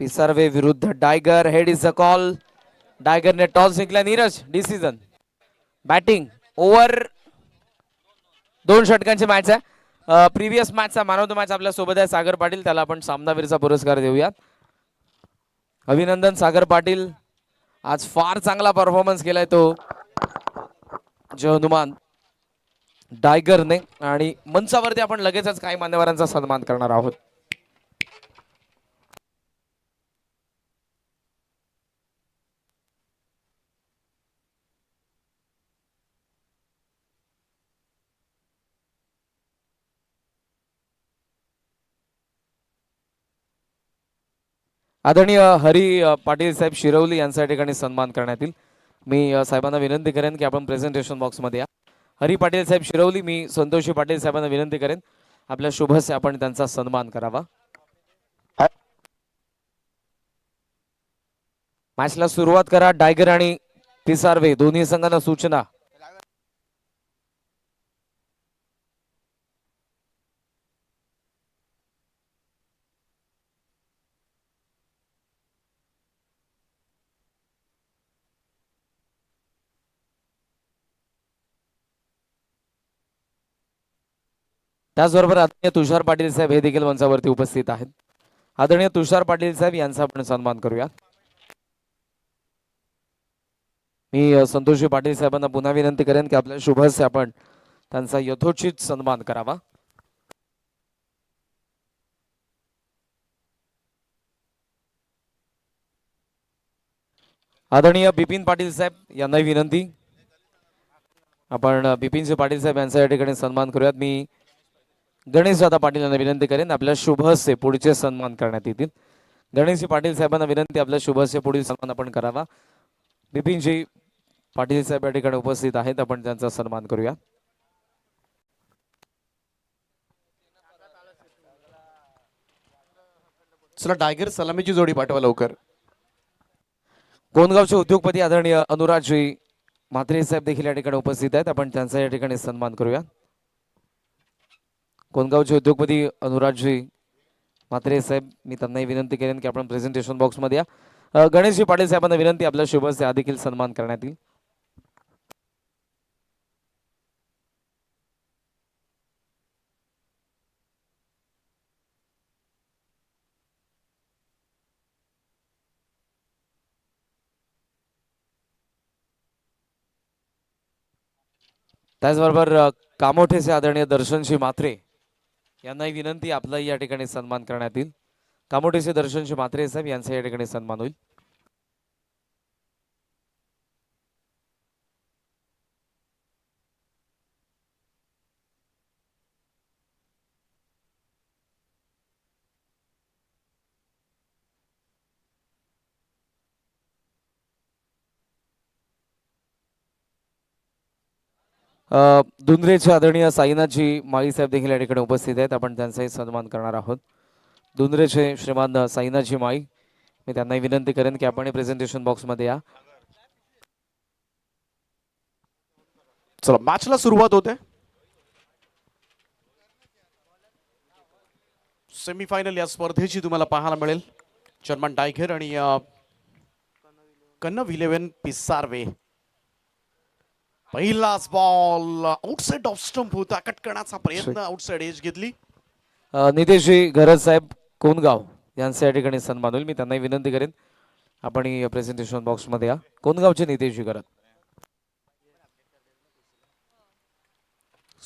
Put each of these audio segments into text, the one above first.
पिसारवे विरुद्ध tiger head is a call डायगरने toss जिंकला Neeraj. Decision batting over दोन षटकांची मॅच आहे. प्रिव्हियस मॅचचा मॅन ऑफ द मॅच आपल्यासोबत आहे सागर पाटील. त्याला आपण सामनावीरचा पुरस्कार देऊयात. अभिनंदन सागर पाटील. आज फार चांगला परफॉर्मन्स केलाय तो. जो हनुमान डायगरने आणि मंचावरती आपण लगेचच काही मान्यवरांचा सन्मान करणार आहोत. आदरणीय हरी पाटील साहेब शिरवली यांच्या ठिकाणी सन्मान करण्यात येईल. मी साहेबांना विनंती करेन की आपण प्रेझेंटेशन बॉक्समध्ये या. हरी पाटील साहेब शिरवली मी संतोषी पाटील साहेबांना विनंती करेन. आपल्या शुभस्य आपण त्यांचा सन्मान करावा. मॅचला सुरुवात करा. डायगर आणि पिसारवे दोन्ही संघांना सूचना. त्याचबरोबर आदरणीय तुषार पाटील साहेब हे देखील मंचावरती उपस्थित आहेत. आदरणीय तुषार पाटील साहेब यांचा आपण सन्मान करूया. मी संतोषी पाटील साहेबांना पुन्हा विनंती करेन की आपल्या शुभस्य आपण त्यांचा यथोचित सन्मान करावा. आदरणीय बिपिन पाटील साहेब यांनाही विनंती. आपण बिपिनजी पाटील साहेब यांचा या ठिकाणी सन्मान करूयात. मी गणेश दादा पाटील यांना विनंती करेन आपल्या शुभस्य पुढचे सन्मान करण्यात येतील. गणेशजी पाटील साहेबांना विनंती आपल्या शुभस्य पुढील सन्मान आपण करावा. बिपिनजी पाटील साहेब या ठिकाणी उपस्थित आहेत आपण त्यांचा सन्मान करूया. चला टायगर सलामीची जोडी पाठवा लवकर. कोणगावचे उद्योगपती आदरणीय अनुराजजी म्हात्रे साहेब देखील या ठिकाणी उपस्थित आहेत आपण त्यांचा या ठिकाणी सन्मान करूया. कोणगावचे उद्योगपती अनुराजजी म्हात्रे साहेब मी त्यांनाही विनंती करेन की आपण प्रेझेंटेशन बॉक्समध्ये या. गणेशजी पाटील साहेबांना विनंती आपल्या शुभस या देखील सन्मान करण्यात येईल. त्याचबरोबर कामोठेचे आदरणीय दर्शनजी मात्रे यांनाही विनंती आपलाही या ठिकाणी सन्मान करण्यात येईल. कामोटेचे दर्शनशी मात्रे साहेब यांचा या ठिकाणी सन्मान होईल. धुंद्रेचे आदरणीय साईनाथजी माळीसाहेब देखील या ठिकाणी उपस्थित आहेत. आपण त्यांचाही सन्मान करणार आहोत. धुंद्रेचे श्रीमान साईनाथजी माळी मी त्यांनाही विनंती करेन की आपण प्रेझेंटेशन बॉक्समध्ये या. चला मॅचला सुरुवात होते. सेमीफायनल या स्पर्धेची तुम्हाला पाहायला मिळेल. जर्मन टायगर आणि कन्नव इलेव्हन पिसार्वे. पहिलाच बॉल आउटसाइड ऑफ स्टंप होता. कटकण्याचा प्रयत्न आउटसाइड एज घेतली. नितेशजी गरज साहेब कोणगाव यांचा या ठिकाणी सन्मान होईल. मी त्यांनाही विनंती करेन. आपण प्रेझेंटेशन बॉक्समध्ये या. कोणगावचे नितेशजी गरज.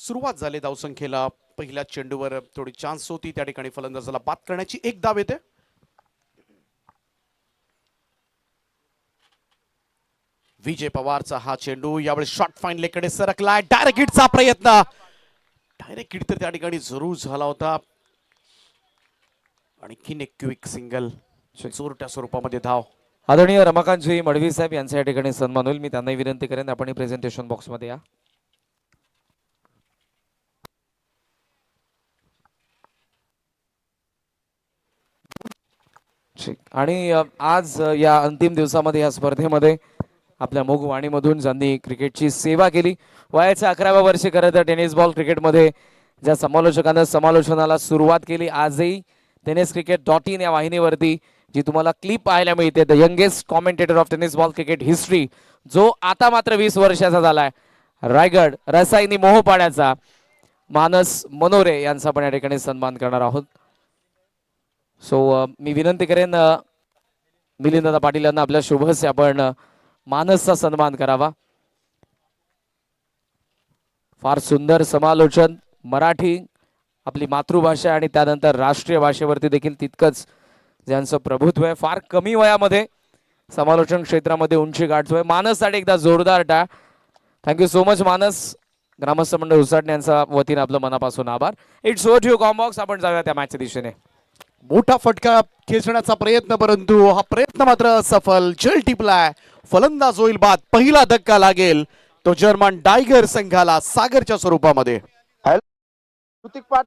सुरुवात झाली धावसंख्येला. पहिल्या चेंडूवर थोडी चान्स होती. त्या ठिकाणी फलंदाजाला बाद करण्याची एक धाव येते. विजय पवारचा हा चेंडू यावेळी शॉर्ट फाईनलेकडे सरकलाय. डायरेक्ट हिटचा प्रयत्न. डायरेक्ट हिट तर त्या ठिकाणी जरूर झाला होता. आणखीन एक क्विक सिंगल चोरट्या स्वरूपामध्ये धाव. आदरणीय रमाकांतजी मडवी साहेब यांचा या ठिकाणी सन्मान होईल. मी त्यांनाही विनंती करेन आपण प्रेझेंटेशन बॉक्समध्ये या. ठीक. आणि आज या अंतिम दिवसामध्ये या स्पर्धेमध्ये आपल्या मोग वाणीमधून ज्यांनी क्रिकेटची सेवा केली. वयाच्या अकराव्या वर्षी खरं तर टेनिस बॉल क्रिकेटमध्ये ज्या समालोचकांना समालोचनाला सुरुवात केली आजही टेनिस क्रिकेट डॉट इन या वाहिनीवरती जी तुम्हाला क्लिप पाहायला मिळते the youngest commentator of tennis ball cricket history जो आता मात्र वीस वर्षाचा झालाय. रायगड रसायनी मोहपाड्याचा मानस मनोरे यांचा पण या ठिकाणी सन्मान करणार आहोत. सो मी विनंती करेन अ, पाटील यांना आपल्या शुभस्य आपण मानसचा सन्मान करावा. फार सुंदर समालोचन. मराठी आपली मातृभाषा आणि त्यानंतर राष्ट्रीय भाषेवरती देखील तितकंच ज्यांचं प्रभुत्व आहे फार कमी वयामध्ये समालोचन क्षेत्रामध्ये उंची गाठतोय. मानससाठी एकदा जोरदार टाळ. थँक्यू सो मच मानस. ग्रामस्थ मंडळ उसाटणे यांचा वतीने आपलं मनापासून आभार. इट्स ओट यू कॉम्बॉक्स आपण जाऊया त्या मॅचच्या दिशेने. मोठा फटका खेचण्याचा प्रयत्न परंतु हा प्रयत्न मात्र सफल. चल टिपलाय फलंदाज होईल बाद पहिला धक्का लागेल. तो जर्मन डायगर संघाला सागरच्या स्वरूपामध्ये. ऋतिक पाट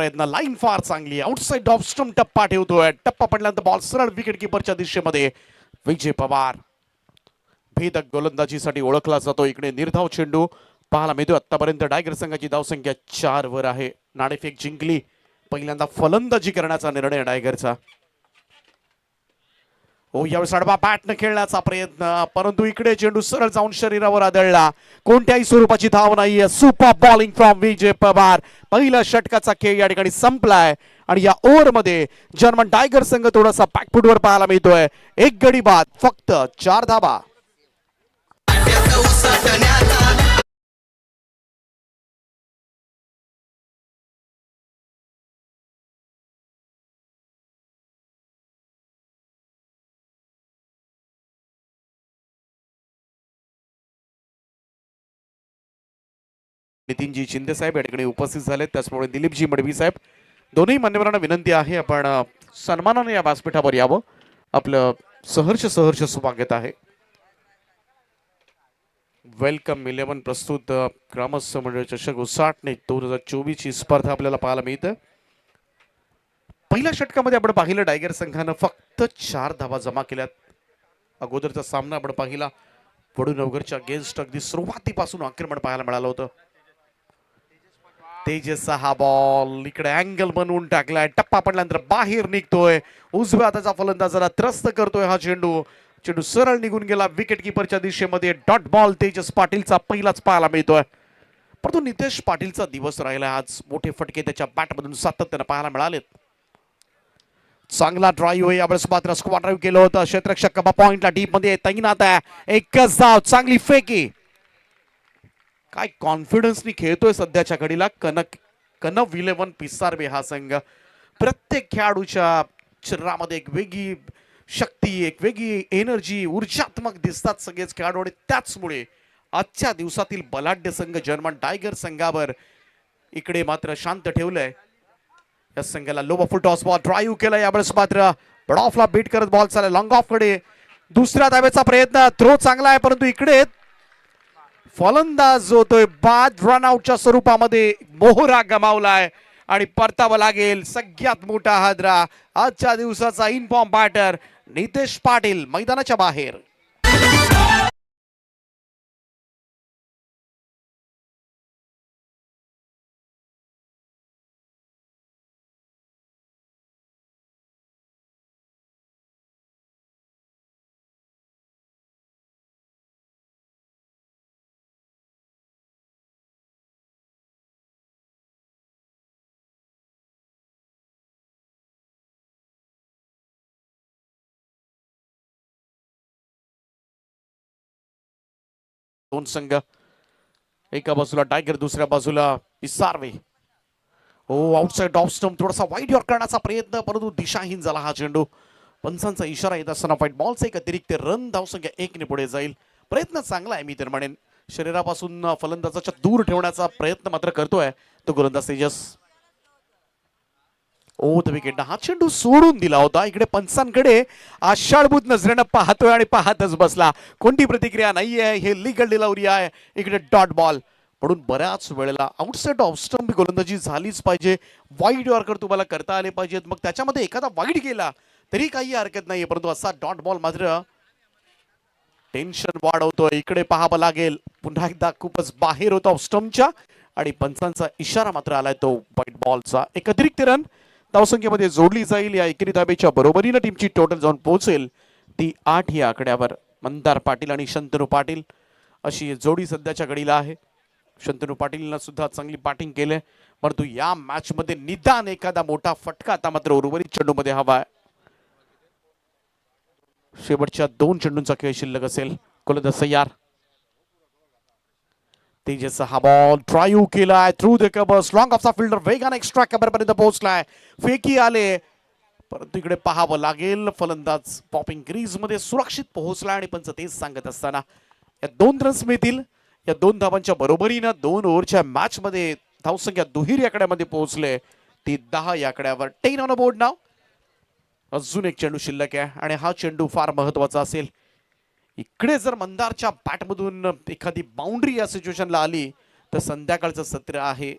प्रयत्न. लाईन फार चांगली आउटसाइड ऑफ स्टम्प टप्पा ठेवतोय. टप्पा पडल्यानंतर बॉल सरळ विकेट किपरच्या दिशेमध्ये. विजय पवार. भेदक गोलंदाजीसाठी ओळखला जातो इकडे निर्धाव चेंडू. पाहायला मिळतो आतापर्यंत डायगर संघाची धावसंख्या चार वर आहे. नाणेफेक जिंकली. पहिल्यांदा फलंदाजी करण्याचा निर्णय डायगरचा हो यावेळी आडवा बॅटनं खेळण्याचा प्रयत्न. परंतु इकडे चेंडू सरळ जाऊन शरीरावर आदळला. कोणत्याही स्वरूपाची धाव नाहीये. Super bowling from Vijay Pawar. पहिला षटकाचा खेळ या ठिकाणी संपलाय. आणि या ओव्हरमध्ये जर्मन टायगर संघ थोडासा बॅकफुटवर पाहायला मिळतोय. एक गडी बाद. फक्त चार धाबा. नितीनजी शिंदे साहेब या ठिकाणी उपस्थित झाले. त्याचमुळे दिलीपजी मडवी साहेब. दोन्ही मान्यवरांना विनंती आहे आपण सन्मानाने या व्यासपीठावर यावं. आपलं सहर्ष सहर्ष स्वागत आहे. वेलकम इलेव्हन प्रस्तुत ग्रामस्थ मंडळ चषक उसाटणे दोन हजार चोवीस ची स्पर्धा आपल्याला पाहायला मिळतं. पहिल्या षटकामध्ये आपण पाहिलं टायगर संघानं फक्त चार धावा जमा केल्यात. अगोदरचा सामना आपण पाहिला. वडूनवगरच्या अगेन्स्ट अगदी सुरुवातीपासून आक्रमण पाहायला मिळालं होतं. तेजसचा हा बॉल इकडे अँगल बनवून टाकलाय. टप्पा पडल्यानंतर बाहेर निघतोय. उजव्या हाताचा फलंदाजाला त्रस्त करतोय हा चेंडू. चेंडू सरळ निघून गेला विकेट किपरच्या दिशेमध्ये. डॉट बॉल तेजस पाटीलचा पहिलाच पाहायला मिळतोय. परंतु नितेश पाटीलचा दिवस राहिला आज. मोठे फटके त्याच्या बॅटमधून सातत्यानं पाहायला मिळालेत. चांगला ड्राईव्ह यावेळेस मात्र स्क्वॉड ड्राईव्ह केलं होतं. क्षेत्रक्षक कबा पॉइंटला डीपमध्ये तैनात आहे. एकच धाव. चांगली फेकी काय कॉन्फिडन्सनी खेळतोय सध्याच्या घडीला? कनक कनव इलेव्हन पिसारवे हा संघ. प्रत्येक खेळाडूच्या शरीरामध्ये एक वेगळी शक्ती एक वेगळी एनर्जी ऊर्जात्मक दिसतात सगळेच खेळाडू आणि त्याचमुळे आजच्या दिवसातील बलाढ्य संघ जर्मन टायगर संघावर इकडे मात्र शांत ठेवलंय. या संघाला लोबा फुल टॉस बॉल ड्राईव्ह केला यावेळेस मात्र. ऑफला बीट करत बॉल चालला लॉंग ऑफकडे. दुसऱ्या दाव्याचा प्रयत्न. थ्रो चांगला आहे परंतु इकडे फलंदाज जो होतोय बाद रनआउटच्या स्वरूपामध्ये मोहरा गमावलाय आणि परतावं लागेल. सगळ्यात मोठा हादरा आजच्या दिवसाचा इनफॉर्म बॅटर नितेश पाटील मैदानाच्या बाहेर. दोन संघ. एका बाजूला टायगर दुसऱ्या बाजूला इसारवे हो आउटसाईड ऑफ स्टम्प थोडासा वाईट यॉर्क करण्याचा प्रयत्न परंतु दिशाहीन झाला हा चेंडू पंचांचा इशारा येत असताना फाईट बॉलचा एक अतिरिक्त रन धावसंख्या एकने पुढे जाईल. प्रयत्न चांगला आहे मी तर म्हणेन. शरीरापासून फलंदाजाच्या दूर ठेवण्याचा प्रयत्न मात्र करतोय. तो गोलंदाज तेजस. ओ द विकेंडा हा चेंडू सोडून दिला होता. इकडे पंचांकडे आषाढभूत नजरेनं पाहतोय आणि पाहतच बसला. कोणती प्रतिक्रिया नाही आहे हे लिगल डिलावरी आहे. इकडे डॉट बॉल. म्हणून बऱ्याच वेळेला आउटसाइड ऑफ स्टंप गोलंदाजी झालीच पाहिजे. वाईट वॉर्कर तुम्हाला करता आले पाहिजेत. मग त्याच्यामध्ये एखादा वाईट गेला तरी काही हरकत नाहीये. परंतु असा डॉट बॉल मात्र टेन्शन वाढवतोय. इकडे पाहावं लागेल. पुन्हा एकदा खूपच बाहेर होता स्टंपच्या आणि पंचांचा इशारा मात्र आलाय तो व्हाईट बॉलचा एक अतिरिक्त रन धावसंख्येमध्ये जोडली जाईल या एकेरी धाबेच्या बरोबरीनं टीमची टोटल जाऊन पोहोचेल. ती आठ या आकड्यावर. मंदार पाटील आणि शंतनू पाटील अशी जोडी सध्याच्या घडीला आहे. शंतनू पाटीलनं सुद्धा चांगली बॅटिंग केली परंतु या मॅचमध्ये निदान एखादा मोठा फटका आता मात्र उर्वरित चेंडूमध्ये हवा आहे. शेवटच्या दोन चेंडूंचा खेळ शिल्लक असेल. गोलंदाज तयार तेजसचा हा बॉल ड्राईव्ह केलाय थ्रू द कबर स्ट्रॉंग ऑफचा फिल्डर वेगाने एक्स्ट्रा कबर पर्यंत पोहोचलाय फेकी आले. परंतु इकडे पाहावं लागेल. फलंदाज पॉपिंग क्रीजमध्ये सुरक्षित पोहोचला आणि पंच तेच सांगत असताना या दोन रन्स मिळतील. या दोन धावांच्या बरोबरीनं दोन ओव्हरच्या मॅच मध्ये धावसंख्या दुहेरी आकड्यामध्ये पोहोचले. ती दहा या आकड्यावर. टेन ऑन अ बोर्ड नाव अजून एक चेंडू शिल्लक आहे. आणि हा चेंडू फार महत्त्वाचा असेल. इकडे जर मंदारच्या बॅटमधून एखादी बाउंड्री या सिच्युएशनला आली तर संध्याकाळचं सत्र आहे.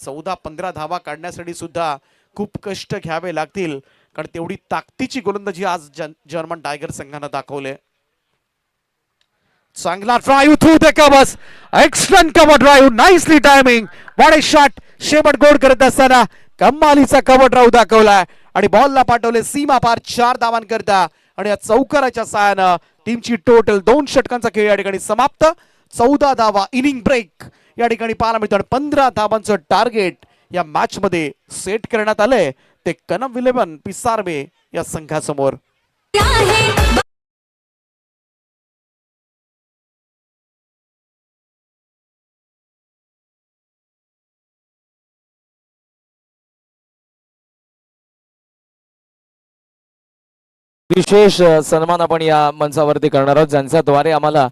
चौदा पंधरा धावा काढण्यासाठी सुद्धा खूप कष्ट घ्यावे लागतील. कारण तेवढी ताकदीची गोलंदाजी आज जर्मन टायगर संघानं दाखवले. चांगला drive through the covers excellent cover drive nicely timing body shot शेवट गोड करत असताना कमालीचा कव्हर ड्राईव्ह दाखवलाय. आणि बॉलला पाठवले सीमा पार चार धावांकरता. आणि या चौकाराच्या सहाय्यानं टीमची टोटल दोन षटकांचा खेळ या ठिकाणी समाप्त. चौदा धावा इनिंग ब्रेक या ठिकाणी पाहायला मिळतो आणि पंधरा धावांचं टार्गेट या मॅच मध्ये सेट करण्यात आलंय. ते कनम विलेवन पिसार्वे या संघासमोर. विशेष सन्मान आपण या मंचावरती करणार आहोत. ज्यांच्याद्वारे आम्हाला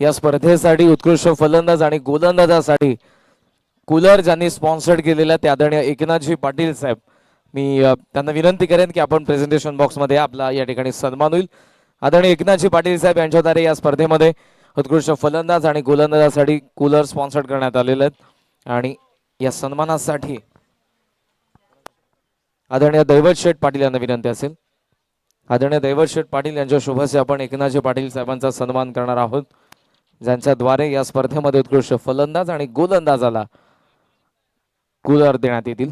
या स्पर्धेसाठी उत्कृष्ट फलंदाज आणि गोलंदाजासाठी कूलर ज्यांनी स्पॉन्सर्ड केलेला ते आदरणीय एकनाथजी पाटील साहेब. मी त्यांना विनंती करेन की आपण प्रेझेंटेशन बॉक्समध्ये आपला या ठिकाणी सन्मान होईल. आदरणीय एकनाथजी पाटील साहेब यांच्याद्वारे या स्पर्धेमध्ये उत्कृष्ट फलंदाज आणि गोलंदाजासाठी कूलर स्पॉन्सर्ड करण्यात आलेले आहेत. आणि या सन्मानासाठी आदरणीय दैवत शेठ पाटील यांना विनंती असेल. आदरणीय दैवत शेठ पाटील यांच्या शुभस्य आपण एकनाथजी पाटील साहेबांचा सन्मान करणार आहोत ज्यांच्याद्वारे या स्पर्धेमध्ये उत्कृष्ट फलंदाज आणि गोलंदाजाला कूलर देण्यात येतील.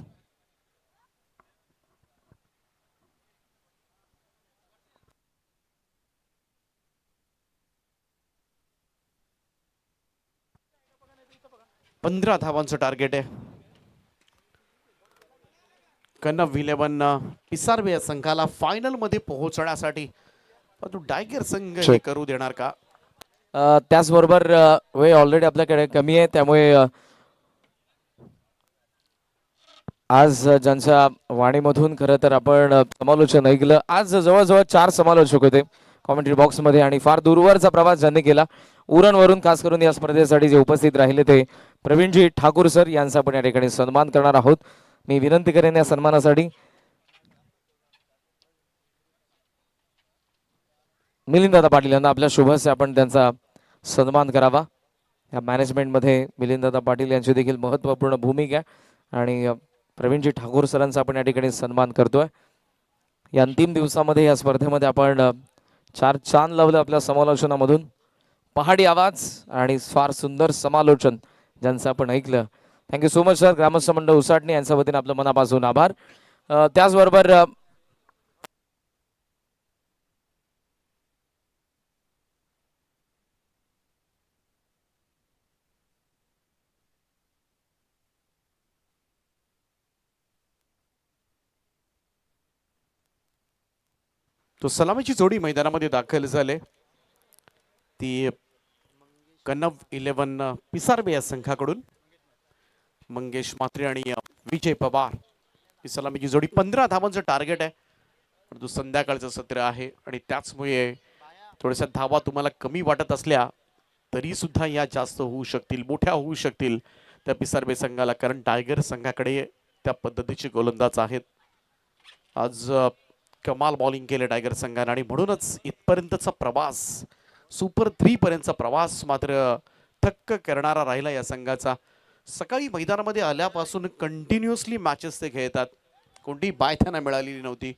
पंधरा धावांचं टार्गेट आहे. कन्नव इलेव्हन पिसारवे या संघाला फायनलमध्ये पोहोचण्यासाठी. परंतु डायगर संघ हे. करू देणार का? त्याचबरोबर वेळ ऑलरेडी आपल्याकडे कमी आहे त्यामुळे आज ज्यांच्या वाणीमधून खरं तर आपण समालोचन ऐकलं आज जवळजवळ चार समालोचक होते कॉमेंट्री बॉक्समध्ये आणि फार दूरवरचा प्रवास ज्यांनी केला उरणवरून खास करून या स्पर्धेसाठी जे उपस्थित राहिले ते प्रवीणजी ठाकूर सर यांचा आपण या ठिकाणी सन्मान करणार आहोत. मी विनंती करेन या सन्मानासाठी. मिलिंददादा पाटील यांना आपल्या शुभस्य आपण त्यांचा सन्मान करावा. या मॅनेजमेंटमध्ये मिलिंददादा पाटील यांची देखील महत्त्वपूर्ण भूमिका आहे आणि प्रवीणजी ठाकूर सरांचा आपण या ठिकाणी सन्मान करतोय. या अंतिम दिवसामध्ये या स्पर्धेमध्ये आपण चार चांद लावलं आपल्या समालोचनामधून. पहाडी आवाज आणि फार सुंदर समालोचन ज्यांचं आपण ऐकलं. थँक्यू सो मच सर ग्रामस्थ मंडळ उसाटणे यांच्या वतीने आपलं मनापासून आभार. त्याचबरोबर तो सलामीची जोडी मैदानामध्ये दाखल झाले. ती कनव इलेव्हन पिसारबे या संघाकडून. मंगेश मात्रे आणि विजय पवार. ही सलामीची जोडी पंधरा धावांचं टार्गेट आहे. परंतु संध्याकाळचं सत्र आहे आणि त्याचमुळे थोड्याशा धावा तुम्हाला कमी वाटत असल्या तरी सुद्धा या जास्त होऊ शकतील मोठ्या होऊ शकतील. त्या पिसारबे संघाला कारण टायगर संघाकडे त्या पद्धतीचे गोलंदाज आहेत. आज कमाल बॉलिंग केले टायगर संघाने आणि म्हणूनच इथपर्यंतचा प्रवास सुपर थ्री पर्यंतचा प्रवास मात्र थक्क करणारा राहिला या संघाचा. सकाळी मैदानामध्ये आल्यापासून कंटिन्युअसली मॅचेस ते खेळतात. कोणतीही बाय त्यांना मिळालेली नव्हती.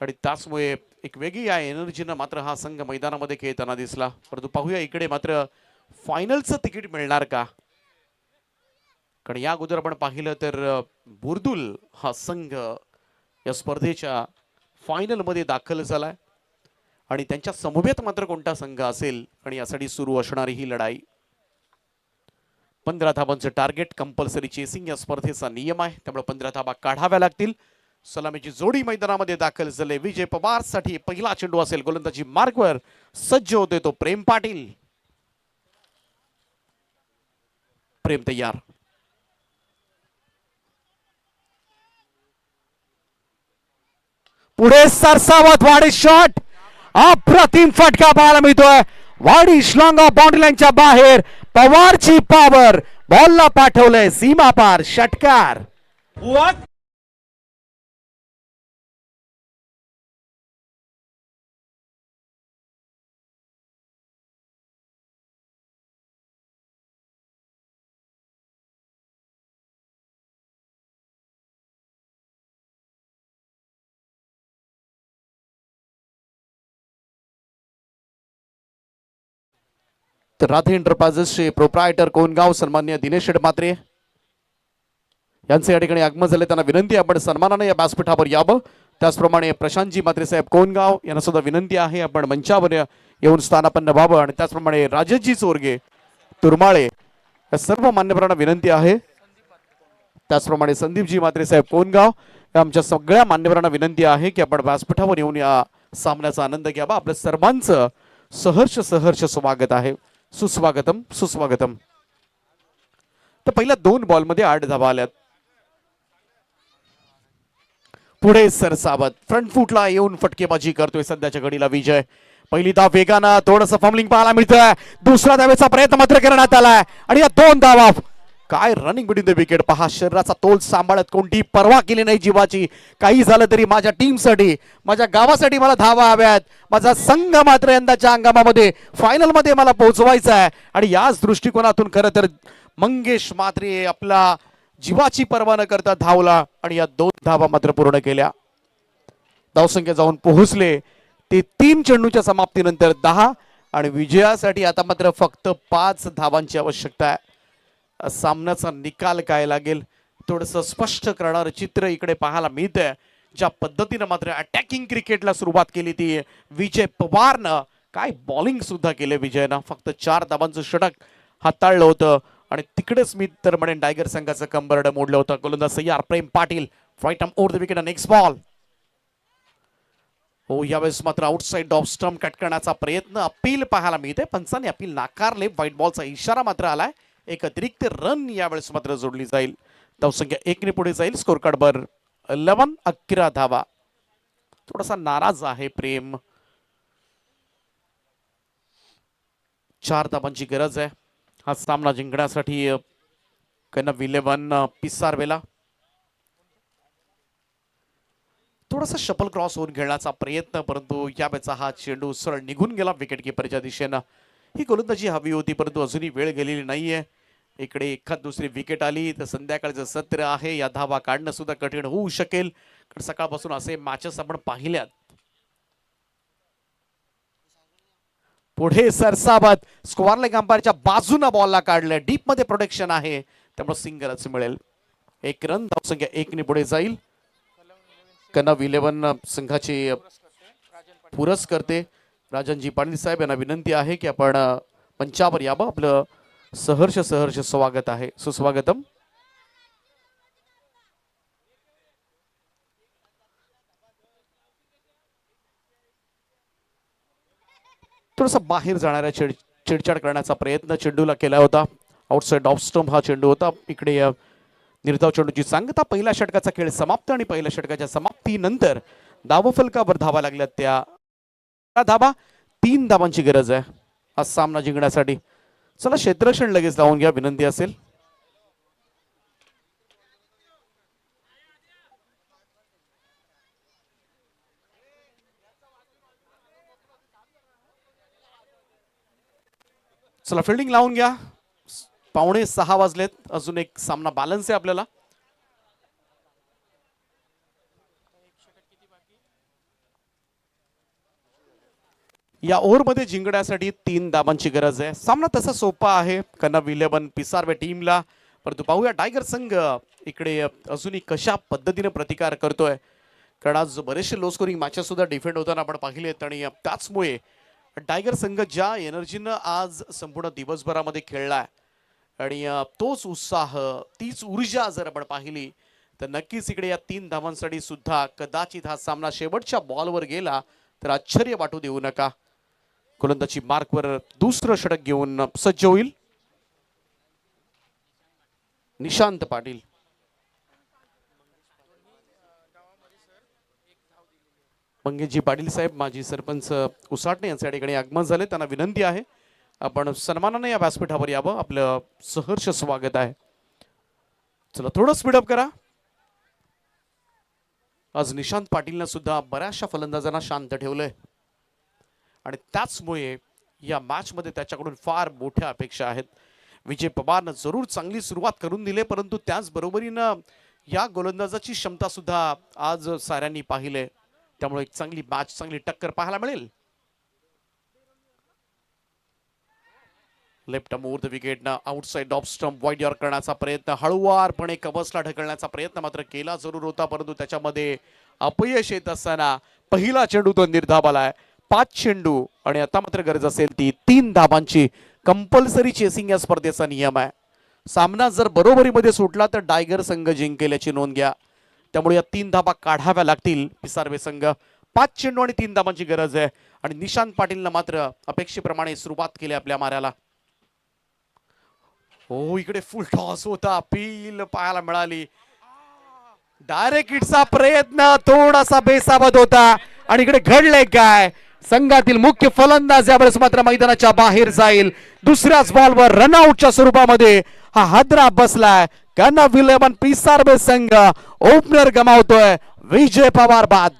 आणि त्याचमुळे एक वेगळी या एनर्जीनं मात्र हा संघ मैदानामध्ये खेळताना दिसला. परंतु पाहूया इकडे मात्र फायनलचं तिकीट मिळणार का? कारण या अगोदर आपण पाहिलं तर बुर्दुल हा संघ या स्पर्धेच्या फायनलमध्ये दाखल झालाय. आणि त्यांच्या समवेत मात्र कोणता संघ असेल? आणि यासाठी सुरू असणारी ही लढाई पंधरा धाबांचं टार्गेट कंपल्सरी चेसिंग या स्पर्धेचा नियम आहे. त्यामुळे पंधरा धाबा काढाव्या लागतील. सलामीची जोडी मैदानामध्ये दाखल झाले. विजय पवारसाठी पहिला चेंडू असेल गोलंदाजी मार्गवर. सज्ज होते तो प्रेम पाटील. प्रेम तयार. पुढे सरसावत वाडी शॉट अप्रतिम फटका पाहायला मिळतोय. वाडी श्लॉंग बाउंड्री लाईनच्या बाहेर. पवारची पॉवर बॉलला पाठवलंय सीमा पार षटकार तर राधे एंटरप्राइजेसचे प्रोप्रायटर कोणगाव सन्मान्य दिनेश शेठ म्हात्रे. यांचे या ठिकाणी आगमन झाले. त्यांना विनंती आपण सन्मानानं या व्यासपीठावर यावं. त्याचप्रमाणे प्रशांतजी मात्रे साहेब कोणगाव यांना सुद्धा विनंती आहे आपण मंचावर येऊन स्थानापन्न व्हावं. आणि त्याचप्रमाणे राजजी चोरगे तुरमाळे या सर्व मान्यवरांना विनंती आहे. त्याचप्रमाणे संदीपजी मात्रे साहेब कोणगाव या आमच्या सगळ्या मान्यवरांना विनंती आहे की आपण व्यासपीठावर येऊन या सामन्याचा आनंद घ्यावा. आपल्या सर्वांचं सहर्ष सहर्ष स्वागत आहे. सुस्वागतम सुस्वागतम. तर पहिल्या दोन बॉलमध्ये आठ धावा आल्यात. पुढे सरसावत. फ्रंट फुटला येऊन फटकेबाजी करतोय सध्याच्या घडीला विजय. पहिली धाव वेगानं थोडस फमलिंग पाहायला मिळतोय. दुसऱ्या धावेचा प्रयत्न मात्र करण्यात आलाय. आणि या दोन धावा काय रनिंग बिटवीन द विकेट पहा शरीराचा तोल सांभाळत कोणती पर्वा केली नाही जीवाची. काही झालं तरी माझ्या टीमसाठी माझ्या गावासाठी मला धावा हव्यात. माझा संघ मात्र यंदाच्या हंगामामध्ये फायनलमध्ये मला पोहोचवायचा आहे. आणि याच दृष्टिकोनातून खरं तर मंगेश मात्रे आपला जीवाची पर्वा न करता धावला आणि या दोन धावा मात्र पूर्ण केल्या. धावसंख्या जाऊन पोहोचले. ते तीन चेंडूच्या समाप्तीनंतर दहा आणि विजयासाठी आता मात्र फक्त पाच धावांची आवश्यकता आहे. सामन्याचा निकाल काय लागेल? थोडंसं स्पष्ट करणारं चित्र इकडे पाहायला मिळतंय. ज्या पद्धतीनं मात्र अटॅकिंग क्रिकेटला सुरुवात केली ती विजय पवारनं. काय बॉलिंग सुद्धा केले विजयनं. फक्त चार धाबांचं षटक हाताळलं होतं. आणि तिकडेच मी तर म्हणेन टायगर संघाचं कंबरड मोडलं होतं. गोलंदाज सय्यार Prem Patil right arm over the wicket next ball हो यावेळेस मात्र आउटसाईड ऑफ स्टम्प कट करण्याचा प्रयत्न अपील पाहायला मिळते पंचांनी अपील नाकारले. व्हाईट बॉलचा इशारा मात्र आलाय. एक अतिरिक्त रन यावेळेस मात्र जोडली जाईल. धावसंख्या एकने पुढे जाईल. स्कोर कार्डवर लवन अकरा धावा. थोडासा नाराज आहे प्रेम. चार धावांची गरज आहे. हा सामना जिंकण्यासाठी कन्न इलेव्हन पिसारवेला. थोडासा शपल क्रॉस होऊन खेळण्याचा प्रयत्न परंतु यावेळेचा हा चेंडू सरळ निघून गेला. विकेट किपरच्या दिशेनं. ही गोलंदाजी हवी होती परंतु अजूनही वेळ गेलेली नाहीये. इकडे एखाद दुसरी विकेट आली तर संध्याकाळचं सत्र आहे या धावा काढणं सुद्धा कठीण होऊ शकेल. कारण सकाळपासून असे मॅचेस आपण पाहिल्यात. पुढे सरसाबाद स्क्वारलेग अंपायरच्या बाजूनं बॉलला काढलं. डीपमध्ये प्रोटेक्शन आहे. त्यामुळे सिंगलच मिळेल. एक रन धावसंख्या एकने पुढे जाईल. कनव इलेव्हन संघाचे पुरस्कर्ते. करते राजनजी पाटील साहेब यांना विनंती आहे की आपण मंचावर यावं आपलं सहर्ष सहर्ष स्वागत आहे. सुस्वागतम. थोडासा बाहेर जाणाऱ्या चिड चिडछाड करण्याचा प्रयत्न चेंडूला केला होता. आउटसाइड ऑफ स्टंप हा चेंडू होता. इकडे निर्धाव चेंडूची सांगता पहिल्या षटकाचा खेळ समाप्त आणि पहिल्या षटकाच्या समाप्तीनंतर धावफलकावर धावा लागल्या त्या. त्या धाबा तीन धाबांची गरज आहे. हा सामना जिंकण्यासाठी चला क्षेत्रक्षण लगेच लावून घ्या विनंती असेल. चला फिल्डिंग लावून घ्या. पावणे सहा वाजलेत अजून एक सामना बॅलन्स आहे आपल्याला. या ओव्हरमध्ये जिंकण्यासाठी तीन दाबांची गरज आहे. सामना तसा सोपा आहे. कनब इलेव्हन पिसारवे टीमला. परंतु पाहूया टायगर संघ इकडे अजूनही कशा पद्धतीने प्रतिकार करतोय. कारण आज बरेचसे लो स्कोरिंग मॅचेस सुद्धा डिफेंड होताना आपण पाहिलेत आणि त्याचमुळे टायगर संघ ज्या एनर्जीनं आज संपूर्ण दिवसभरामध्ये खेळलाय आणि तोच उत्साह तीच ऊर्जा जर आपण पाहिली तर नक्कीच इकडे या तीन धावांसाठी सुद्धा कदाचित हा सामना शेवटच्या बॉलवर गेला तर आश्चर्य वाटू देऊ नका. गोलंदाजी मार्कवर दुसरं षटक घेऊन सज्ज होईल. निशांत पाटील. मंगेशजी पाटील साहेब माजी सरपंच उसाटणे यांच्या ठिकाणी आगमन झाले. त्यांना विनंती आहे आपण सन्मानाने या व्यासपीठावर यावं. आपलं सहर्ष स्वागत आहे. चला थोडं स्पीडअप करा. आज निशांत पाटीलनं सुद्धा बऱ्याचशा फलंदाजांना शांत ठेवलंय. आणि त्याचमुळे या मॅचमध्ये त्याच्याकडून फार मोठ्या अपेक्षा आहेत. विजय पवारनं जरूर चांगली सुरुवात करून दिली परंतु त्याचबरोबरीनं या गोलंदाजाची क्षमता सुद्धा आज साऱ्यांनी पाहिले. त्यामुळे एक चांगली मॅच चांगली टक्कर पाहायला मिळेल. Left more the विकेटनं outside off stump wide yorker करण्याचा प्रयत्न हळुवारपणे कवचला ढकलण्याचा प्रयत्न मात्र केला जरूर होता परंतु त्याच्यामध्ये अपयश येत असताना पहिला चेंडू तो निर्धावाला पाच चेंडू आणि आता मात्र गरज असेल ती तीन धाबांची. कंपल्सरी चेसिंग या स्पर्धेचा नियम आहे. सामना जर बरोबरीमध्ये सुटला तर डायगर संघ जिंकेल्याची नोंद घ्या. त्यामुळे या तीन धाबा काढाव्या लागतील पिसार्वे संघ. पाच चेंडू आणि तीन धाबांची गरज आहे. आणि निशांत पाटीलनं मात्र अपेक्षेप्रमाणे सुरुवात केली आपल्या माऱ्याला. हो इकडे फुल टॉस होता. पील पाहायला मिळाली. डायरेक्ट इटचा प्रयत्न थोडासा बेसाबत होता. आणि इकडे घडलंय काय? संघातील मुख्य फलंदाज यावेळेस मात्र मैदानाच्या बाहेर जाईल. दुसऱ्याच बॉलवर रनआउटच्या स्वरूपामध्ये हा हादरा बसलाय. कन्ना विलेबन पिसारबे संघ ओपनर गमावतोय. विजय पवार बाद.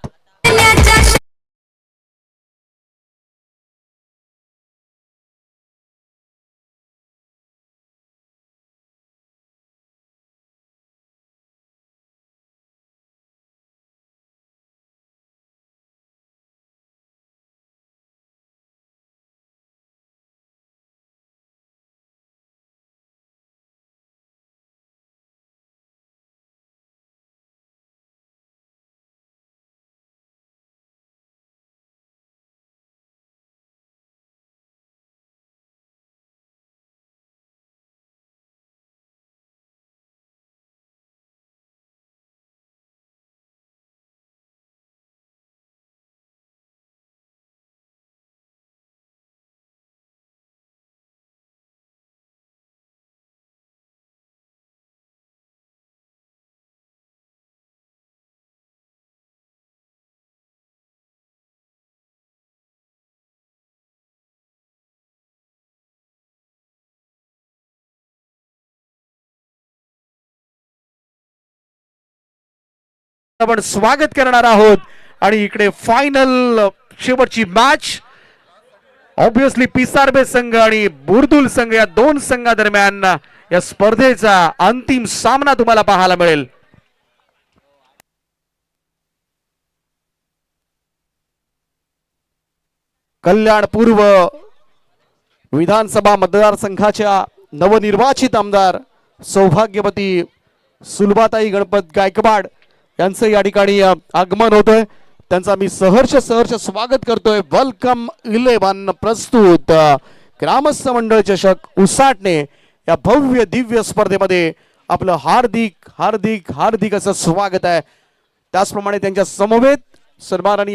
आपण स्वागत करणार आहोत. आणि इकडे फायनल शेवटची मॅच ऑब्विसली पिसारबे संघ आणि बुरदुल संघ या दोन संघादरम्यान या स्पर्धेचा अंतिम सामना तुम्हाला पाहायला मिळेल. कल्याण पूर्व विधानसभा मतदारसंघाच्या नवनिर्वाचित आमदार सौभाग्यवती सुलभाताई गणपत गायकवाड यांचं या ठिकाणी आगमन होतंय. त्यांचा मी सहर्ष सहर्ष स्वागत करतोय. वेलकम इलेवन प्रस्तुत ग्रामस्थ मंडळ चषक उसाटणे या भव्य दिव्य स्पर्धेमध्ये आपलं हार्दिक हार्दिक हार्दिक असं स्वागत आहे. त्याचप्रमाणे त्यांच्या समवेत सन्माननीय